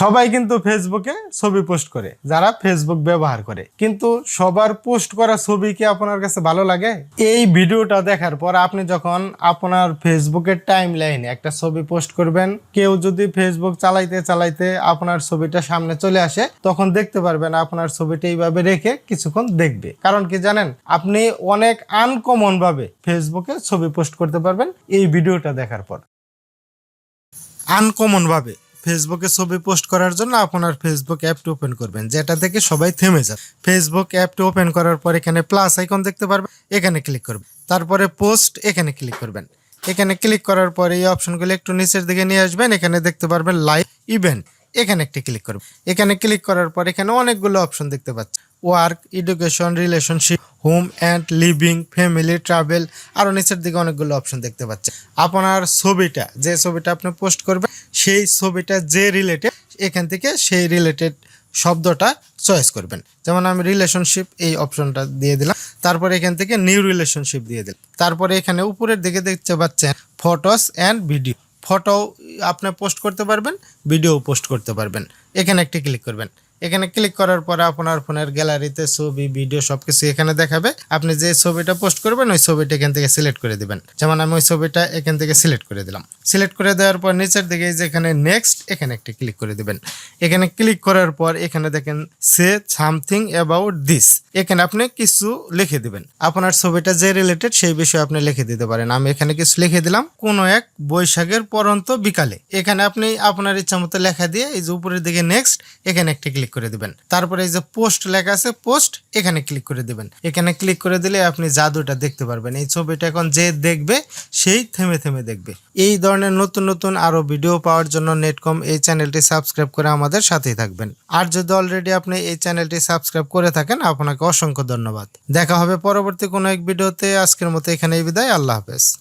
সবাই কিন্তু ফেসবুকে ছবি পোস্ট করে, যারা ফেসবুক ব্যবহার করে। কিন্তু সবার পোস্ট করা ছবি কি আপনার কাছে ভালো লাগে? এই ভিডিওটা দেখার পর আপনি যখন আপনার ফেসবুকের টাইম লাইনে একটা ছবি পোস্ট করবেন, কেউ যদি ফেসবুক চালাইতে চালাইতে আপনার ছবিটা সামনে চলে আসে, তখন দেখতে পারবেন আপনার ছবিটা এইভাবে রেখে কিছুক্ষণ দেখবে। কারণ কি জানেন, আপনি অনেক আনকমন ভাবে ফেসবুকে ছবি পোস্ট করতে পারবেন এই ভিডিওটা দেখার পর। আনকমন ভাবে। ফেসবুকে ছবি পোস্ট করার জন্য আপনার ফেসবুক অ্যাপটি ওপেন করবেন, যেটা থেকে সবাই থেমে যাবে। ফেসবুক অ্যাপটি ওপেন করার পর এখানে প্লাস আইকন দেখতে পারবেন, এখানে ক্লিক করবেন। তারপরে পোস্ট এখানে ক্লিক করবেন। এখানে ক্লিক করার পরে এই অপশনগুলো একটু নিচের দিকে নিয়ে আসবেন, এখানে দেখতে পারবেন লাইভ ইভেন্ট এখানে একটি ক্লিক করবেন। এখানে ক্লিক করার পর এখানে অনেকগুলো অপশন দেখতে পাচ্ছেন। Work education relationship home and living family travel আরও নিচের দিকে অনেকগুলো অপশন দেখতে পাচ্ছেন। আপনার ছবিটা, যে ছবিটা আপনি পোস্ট করবেন, সেই ছবিটা যে রিলেটেড এখান থেকে সেই রিলেটেড শব্দটা চয়েস করবেন। যেমন আমি রিলেশনশিপ এই অপশনটা দিয়ে দিলাম, তারপরে এখান থেকে নিউ রিলেশনশিপ দিয়ে দিলাম। তারপরে এখানে উপরের দিকে দেখতে পাচ্ছেন ফটোস অ্যান্ড ভিডিও ফটো আপনি পোস্ট করতে পারবেন ভিডিও পোস্ট করতে পারবেন। এখানে একটি ক্লিক করবেন। এখানে ক্লিক করার পরে আপনার ফোনের গ্যালারিতে ছবি ভিডিও সব কিছু এখানে দেখাবে। আপনি যে ছবিটা পোস্ট করবেন, ওই ছবিটা এখান থেকে সিলেক্ট করে দিবেন। যেমন আমি ওই ছবিটা এখান থেকে সিলেক্ট করে দিলাম। সিলেক্ট করে দেওয়ার পর নিচের দিকে এই যে এখানে নেক্সট এখানে একটি ক্লিক করে দিবেন। এখানে ক্লিক করার পর এখানে দেখেন সে সামথিং অ্যাবাউট দিস এখানে আপনি কিছু লিখে দিবেন। আপনার ছবিটা যে রিলেটেড সেই বিষয়ে আপনি লিখে দিতে পারেন। আমি এখানে কিছু লিখে দিলাম। কোনো এক বৈশাখের পরন্ত বিকালে। এখানে আপনি আপনার ইচ্ছা মতো লেখা দিয়ে এই যে উপরের দিকে নেক্সট এখানে একটি ক্লিক করে দিবেন। তারপরে এই যে পোস্ট লেখা আছে পোস্ট এখানে ক্লিক করে দিবেন। এখানে ক্লিক করে দিলে আপনি জাদুটা দেখতে পারবেন। এই ছবিটা এখন যে দেখবে, সেই থেমে থেমে দেখবে। এই ধরনের নতুন নতুন আরও ভিডিও পাওয়ার জন্য নেটকম এই চ্যানেলটি সাবস্ক্রাইব করে আমাদের সাথেই থাকবেন। আর যদি অলরেডি আপনি এই চ্যানেলটি সাবস্ক্রাইব করে থাকেন, আপনাকে অসংখ্য ধন্যবাদ। দেখা হবে পরবর্তী কোনো এক ভিডিওতে আজকের মতো এখানেই বিদায়। আল্লাহ হাফেজ।